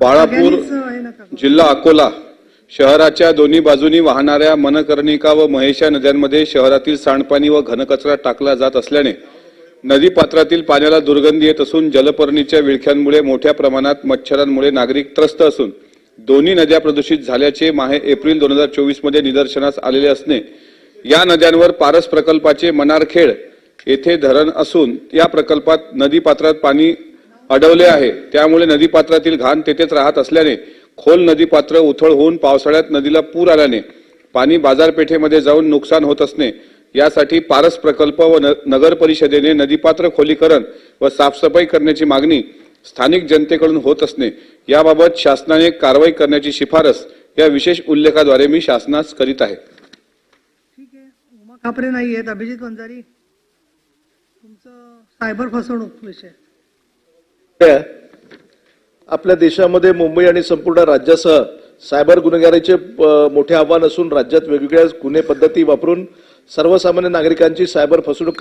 बाळापूर. जिल्हा अकोला शहराच्या दोन्ही बाजूनी वाहणाऱ्या मनकर्णिका व महेशा नद्यांमध्ये शहरातील सांडपाणी व घनकचरा टाकला जात असल्याने नदी पात्रातील पाण्याला दुर्गंधी येत असून जलपर्णीच्या विळख्यांमुळे मोठ्या प्रमाणात मच्छरांमुळे नागरिक त्रस्त असून दोन्ही नद्या प्रदूषित झाल्याचे माहे एप्रिल दोन हजार चोवीसमध्ये निदर्शनास आलेले असणे या नद्यांवर पारस प्रकल्पाचे मनारखेड येथे धरण असून या प्रकल्पात नदी पात्रात पाणी अडवले आहे. त्यामुळे नदीपात्रातील घाण तेथेच राहत असल्याने खोल नदीपात्र उथळ होऊन पावसाळ्यात नदीला पूर आल्याने पाणी बाजारपेठेमध्ये जाऊन नुकसान होत असणे यासाठी पारस प्रकल्प व न- नगर परिषदेने नदीपात्र खोलीकरण व साफसफाई करण्याची मागणी स्थानिक जनतेकडून होत असणे याबाबत शासनाने कारवाई करण्याची शिफारस या विशेष उल्लेखाद्वारे मी शासनास करीत आहे. ठीक आहे. उमा खापरे नाही आहेत अभिजित वंजारी तुमचं सायबर फसवणूक विषय. आपल्या देशामध्ये मुंबई आणि संपूर्ण राज्यासह सायबर गुन्हेगारीचे मोठे आव्हान असून राज्यात वेगवेगळ्या गुन्हे पद्धती वापरून सर्वसामान्य नागरिकांची सायबर फसवणूक